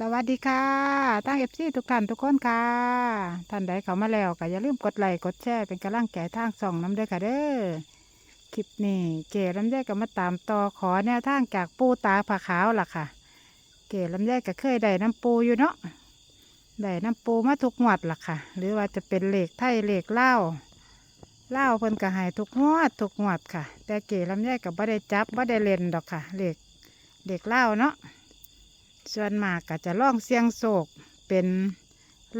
สวัสดีค่ะทั้งเอฟซีทุกท่านทุกคนค่ะ ท่านใดเข้ามาแล้วก็อย่าลืมกดไลค์กดแชร์เป็นกำลังแก่ทางส่องน้ำด้อค่ะเด้อ คลิปนี้เก๋ลำไยก็มาตามต่อขอแนวทางจากปูตาผาขาวล่ะค่ะ เก๋ลำไยก็เคยได้น้ำปูอยู่เนาะ ได้น้ำปูมาทุกงวดล่ะค่ะ หรือว่าจะเป็นเหล็กไทยเหล็กเล่าเล่าเพิ่นก็ให้ทุกงวดทุกงวดค่ะ แต่เก๋ลำไยก็บ่ได้จับบ่ได้เล่นดอกค่ะเหล็กเหล็กเล่าเนาะ ส่วนมากก็จะล่องเสียงโศกเป็น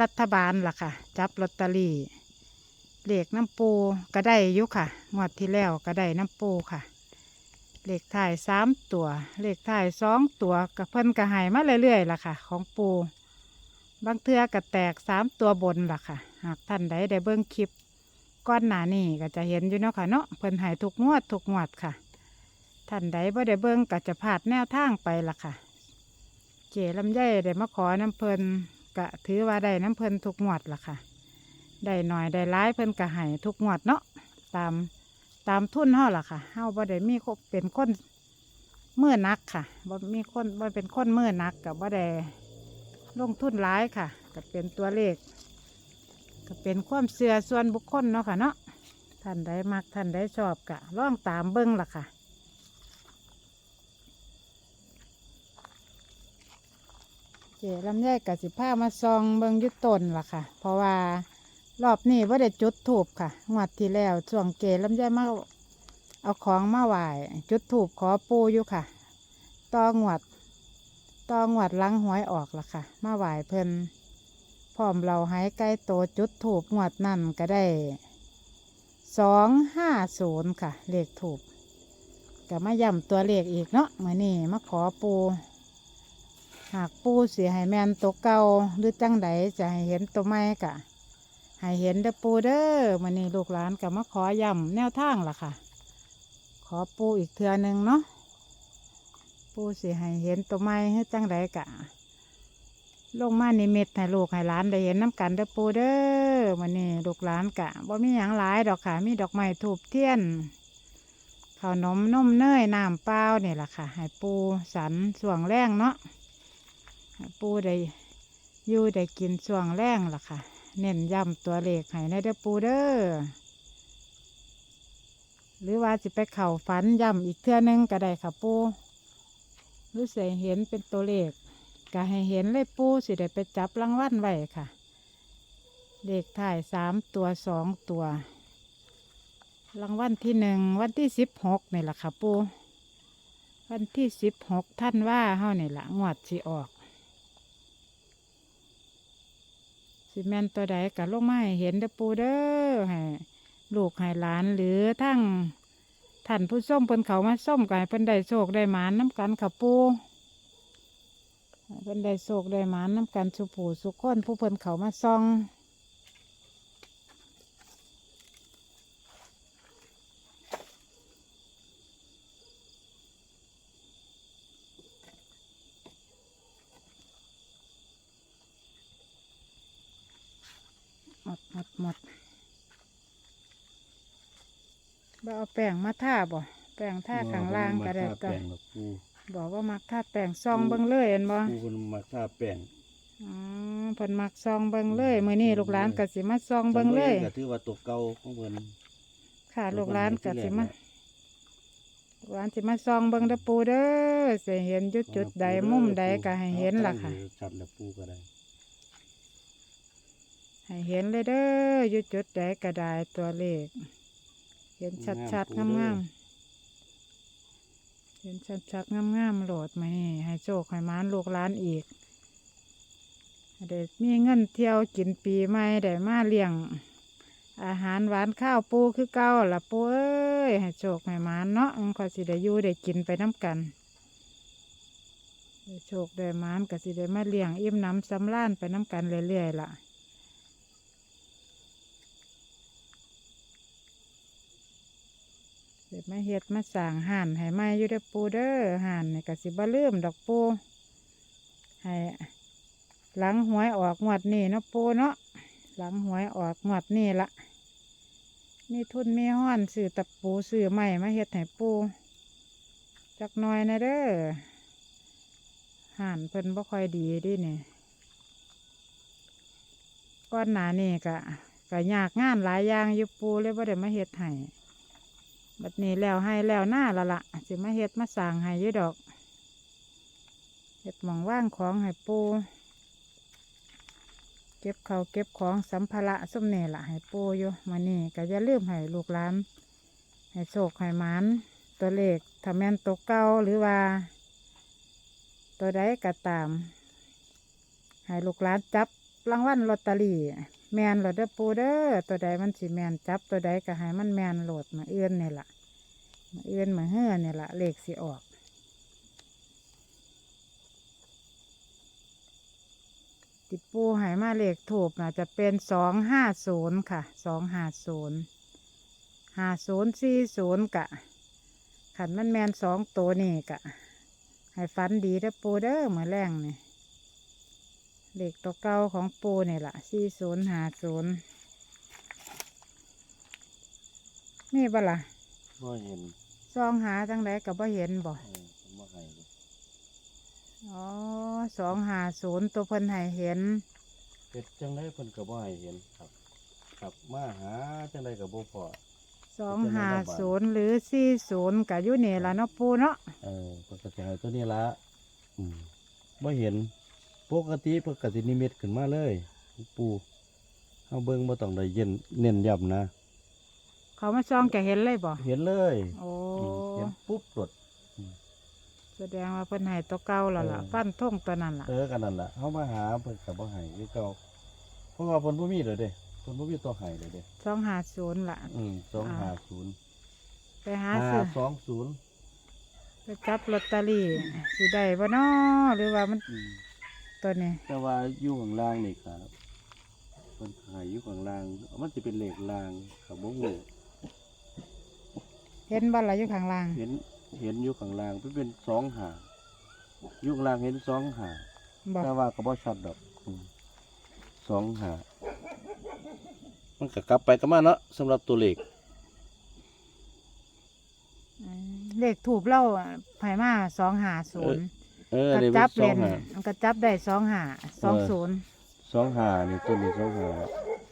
รัฐบาลล่ะค่ะ จับลอตเตอรี่เหลขน้ำปูก็ได้อยุค่ะ งวดที่แล้วก็ได้น้ำปูค่ะเหลขถ่ายสามตัวเหลขถ่ายสองตัวกับเพิ่นกระหายมาเรื่อยๆล่ะค่ะ ของปูบางเทือก็แตกสามตัวบนล่ะค่ะ หากท่านใดได้เบิ้งคลิปก้อนหนานี่ก็จะเใอยู่เนาะค่ะเนาะเพิ่นหายทุกงวดทุกงวดค่ะ ท่านใดบ่ได้เบิ้งก็จะพลาดแนวทางไปล่ะค่ะ เจลำไยได้มาขอน้ำเพลินกะถือว่าได้น้ำเพลินทุกงวดล่ะค่ะ ได้หน่อยได้ร้ายเพิ่นกะให้ทุกงวดเนาะตามตามทุนเฮาล่ะค่ะเฮาบ่ได้มีเป็นคนเมื่อนักค่ะบ่มีคนบ่เป็นคนเมื่อนักกับบ่ได้ลงทุนร้ายค่ะก็เป็นตัวเลขก็เป็นความเสื่อส่วนบุคคลเนาะค่ะเนาะท่านใดมักท่านใดชอบกะล่องตามเบิ้งล่ะค่ะ จลำไยกับสิผ้ามาซองเบิงยุตนล่ะค่ะ เพราะว่ารอบนี้ว่าได้จุดถูบค่ะงวดที่แล้วช่วงเจลำไยมาเอาของมาไหวจุดถูบขอปูอยู่ค่ะตองวดตองวดหลังหวยออกล่ะค่ะ มาไหวเพิ่นพร้อมเราหายใกล้โตจุดถูบงวดนั่นก็ได้สองห้าศูนย์ค่ะ เลขถูกก็มาย่ำตัวเลขอีกเนาะเมื่อนี้มาขอปู หากปูเสียให้แมนตัวเก่าหรือจังใดจะให้เห็นตัวใหม่กะให้เห็นเด้อปูเด้อมันนี่ลูกหลานก็มาขอย้ำแนวทางล่ะค่ะ ขอปูอีกเทือนึงเนาะปูเสียให้เห็นตัวใหม่หรือจังใดกะลงมาในิมิตให้ลูกให้หลานได้เห็นน้ำกันเด้อปูเด้อมันนี่ลูกหลานกะบ่มีหยังหลายดอกค่ะ มีดอกไม้ถูบเทียนข้าวนมนมเนยน้ำเปล่าเนี่ยล่ะค่ะ ให้ปูสันส่วงแรงเนาะ ปูได้อยู่ได้กินช่วงแรงล่ะค่ะ เน้นย้ำตัวเลขให้ในเด้อปูเด้อหรือว่าจะไปเข่าฝันย้ำอีกเทื่อนึงก็ได้ค่ะปูรู้สึกเห็นเป็นตัวเลขก็ให้เห็นเลยปูสิได้ไปจับรางวัลไว้ค่ะเลขถ่ายสามตัวสองตัว รางวัลที่หนึ่งวันที่สิบหกนี่แหละค่ะปูวันที่สิบหกท่านว่าเฮานี่ละงวดสิออก สิแมนตัวใดกับลงมาให้เห็นเด้อปูเด้อให้ลูกให้หลานหรือทั้งท่านผู้ส้มเพิ่นเขามาส้มกันเพิ่นได้โชคได้หมานน้ำกันค่ะปูเพิ่นได้โชคได้หมานน้ำกันสุผูสุขคนผู้เพิ่นเขามาซ่อง หมดหมดหมดบ่เอาแป้งมาทาบ่แป้งทาข้างล่างก็ได้มาก็ทาแป้งกับปูบอกว่ามักทาแป้งซองเบิ่งเลยเห็นบ่ปูคนมาทาแป้งอ๋อเพิ่นมักซองเบิ่งเลยมื้อนี้ลูกหลานก็สิมาซองเบิ่งเลยก็ถือว่าตัวเก่าของเพิ่นค่ะลูกหลานก็สิมาลูกหลานสิมาซองเบิ่งเด้อปูเด้อสิเห็นจุดจุดใดมุมใดก็ให้เห็นล่ะค่ะชัดแล้วปูก็ได้ ให้เห็นเลยเด้ออยู่จุดใดก็ได้ตัวเลข เห็นชัดๆงามๆเห็นชัดๆงามๆโหลดมานี่ให้โชคให้หมานลูกหลานอีกให้ได้มีเงินเที่ยวกินปีใหม่ได้มาเลี้ยง อาหารหวานข้าวปูคือเก่าล่ะปูเอ้ยให้โชคให้หมานเนาะมันก็สิได้อยู่ได้กินไปน้ำกันได้โชคได้หมานก็สิได้มาเลี้ยงอิ่มน้ำสำราญไปน้ำกันเรื่อยๆล่ะ เดี๋ยว มาเฮ็ดมาสั่งห่านให้มาอยู่เด้อปูเด้อห่านนี่ก็สิบ่ลืมดอกปูให้หลังหวยออกงวดนี้เนาะปูเนาะหลังหวยออกงวดนี้ละมีทุนมีห้อนซื้อตะปูซื้อไม้มาเฮ็ดให้ปูจักหน่อยนะเด้อห่านเพิ่นบ่ค่อยดีดิเนี่ยก้อนหนานี่กะกะยากงานหลายอย่างอยู่ปูเลยบ่ได้มาเฮ็ดให้ บัดนี้แล้วให้แล้วหน้าละละสิมาเฮ็ดมาสางให้ยู่ดอกเฮ็ดหมองว่างของให้ปูเก็บเขาเก็บของสัมภาระส้มเน่ละให้ปูอยู่มานี่ก็อย่าลืมให้ลูกหลาน ให้โชคให้มานตัวเลขถ้าแม่นตัวเก่าหรือว่า ตัวใดก็ตาม ให้ลูกหลานจับรางวัลลอตเตอรี่ แมนโหลดเด้อปูเด้อตัวใดมันสิแมนจับตัวใดก็ให้มันแมนโหลดมาเอื้อนเนี่ยละมาเอื้อนมาเฮือนี่ยละเลขสิออกติปูหายมาเลขถูกนะจะเป็นสองห้าศูนย์ค่ะสองห้าศูนย์ห้าศูนย์สี่ศูนย์กะ ขันมันแมนสองตัวนี่กะ ให้ฟันดีเด้อปูเด้อเหมือนแรงนี่ เลขตัวเก่าของปูนี่ล่ะสี่ศูนย์ห้าศูนย์นี่บ่ล่ะบ่เห็นซองหาจังไดกับบ่เห็นบ่เออผมบ่ให้เลยอ๋อสองห้าศูนย์ตัวเพิ่นให้เห็นเฮ็ดจังไดเพิ่นก็บ่ให้เห็นครับ ครับมาหาจังไดก็บ่พอสองห้าศูนย์หรือสี่ศูนย์กับยุนี่ละเนาะปูเนาะเออเพิ่นก็จะให้ตัวนี้ละอืมบ่เห็น ปกติเพิ่นก็สินิมิตขึ้นมาเลยปู่เฮาเบิ่งบ่ต้องได้เย็นเน้นย้ำนะ เขามาซองแกเห็นเลยบ่เห็นเลยโอ้อืมเห็นปุ๊บรถแสดงว่าเพิ่นให้ตัวเก่าแล้วล่ะเออฟันท่งตัวนั้นล่ะเออกันนั่นล่ะเฮามาหาเพิ่นก็บ่ให้คือเก่าเพราะว่าเพิ่นบ่มีเลยเด้เพิ่นบ่มีตัวให้เลยเด้สองห้าศูนย์ล่ะ อืม250ไปหาซื้อ520ไปจับลอตเตอรี่สิได้บ่เนาะหรือว่ามันอืม ตัวนี้แต่ว่าอยู่ข้างล่างนี่ครับเพิ่นให้อยู่ข้างล่าง มันสิเป็นเลขล่างครับบ่ฮู้เห็นบ่ล่ะอยู่ข้างล่าง เห็นเห็นอยู่ข้างล่างมันเป็น2หาอยู่ข้างล่างเห็น2หาบ่แต่ว่าก็บ่ชัดดอกอืมสองหามันก็กลับไปกลับมาเนาะสำหรับตัวเลขอืมเลขถูกเล่าไผมาสองห้าศูนย์ เออก็นี่เป็จันบสเลองนหา มันก็จับได้สองห้าสองศูนย์สองหานี่ตัวนี้สองหา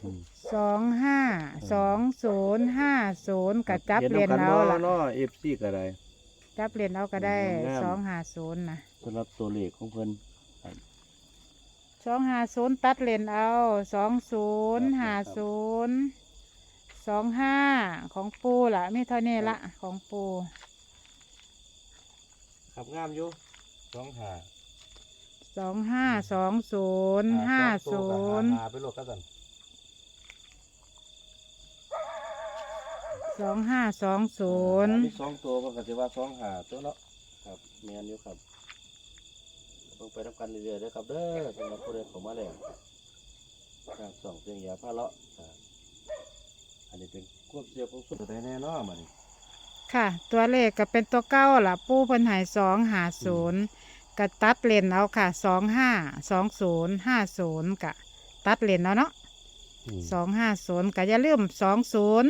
อืมสองห้าสองศูนย์ห้าศูนย์ก็จับห็เลนำกัเอาล่ะเนาะ FC ก็ได้จับเลนเอาก็ได้งามสองห้าศูนย์นะสำหรับตัวเลขของเพิ่นสองห้าศูนย์ตัดเลนเอาสองศูนย์ห้าศูนย์สองห้าของปูล่ะไม่เท่านี้ละของปูครับงามอยู่ สองหาสองห้าสองศูนย์ห้าศูนย์หาไปโลดกันสั่นสองห้าสองศูนย์มีสองตัวมันก็สิว่าสองหาตัวเนาะครับแม่นอยู่ครับต้องไปทำกันเรื่อยๆเด้อครับเด้อสำหรับผู้ใดเข้ามาแล้วทางสองเสียงยาพาเลาะอ่าอันนี้เป็นควบเสียของสุดได้แน่เนอนมานี่ค่ะ ตัวเลขก็เป็นตัวเก้าล่ะ ปูเพิ่นใหายสองหาศูนย์ กะตัดเลนเอาค่ะสองห้าสองศูนย์ห้าศูนย์กะตัดเลนเอาเนาะมสองห้าศูนย์กะอย่าลืมสองศูนย์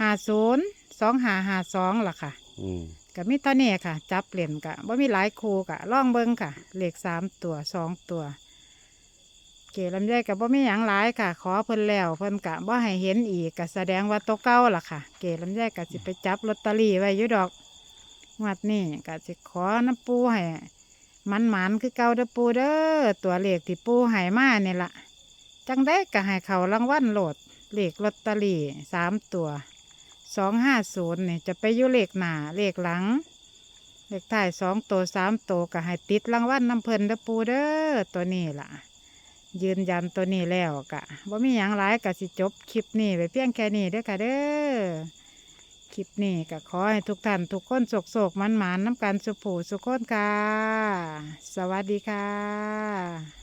ห้าศูนย์สองห้าห้าสองล่ะค่ะอืมก็มีเท่านี้ค่ะ จับเหรียญกะว่ามีหลายคูกะล่องเบิ้งค่ะเลขสามตัวสองตัวเกลำไยกับว่ามีอย่างหลายค่ะ ขอเพิ่นแล้วเพิ่นกะว่าให้เห็นอีกก็แสดงว่าตัวเก้าล่ะค่ะ เกลำไยกะสิไปจับลอตเตอรี่ไว้อยู่ดอกงวดนี้กะสิขอน้ำปูให้ มันหมันคือเก่าเด้อปูเด้อตัวเลขที่ปูให้มาเนี่ยละจังได้ก็ให้เขารางวัลโหลดเลขลอตเตอรี่สามตัวสองห้าศูนย์เนี่ยจะไปอยู่เลขหนาเลขหลัง เลขท้ายสองตัวสามตัวก็ให้ติดรางวัลน้ำเพลินเด้อปูเด้อตัวนี้ล่ะ ยืนยันตัวนี้แล้วกะว่ามีอย่างไรกะสิจบคลิปนี้ไปเพียงแค่นี้เด้อค่ะเด้อ คลิปนี้ก็ขอให้ทุกท่านทุกคนโศกโศกมันหมานน้ำกันสุผูสุขคนค่ะ สวัสดีค่ะ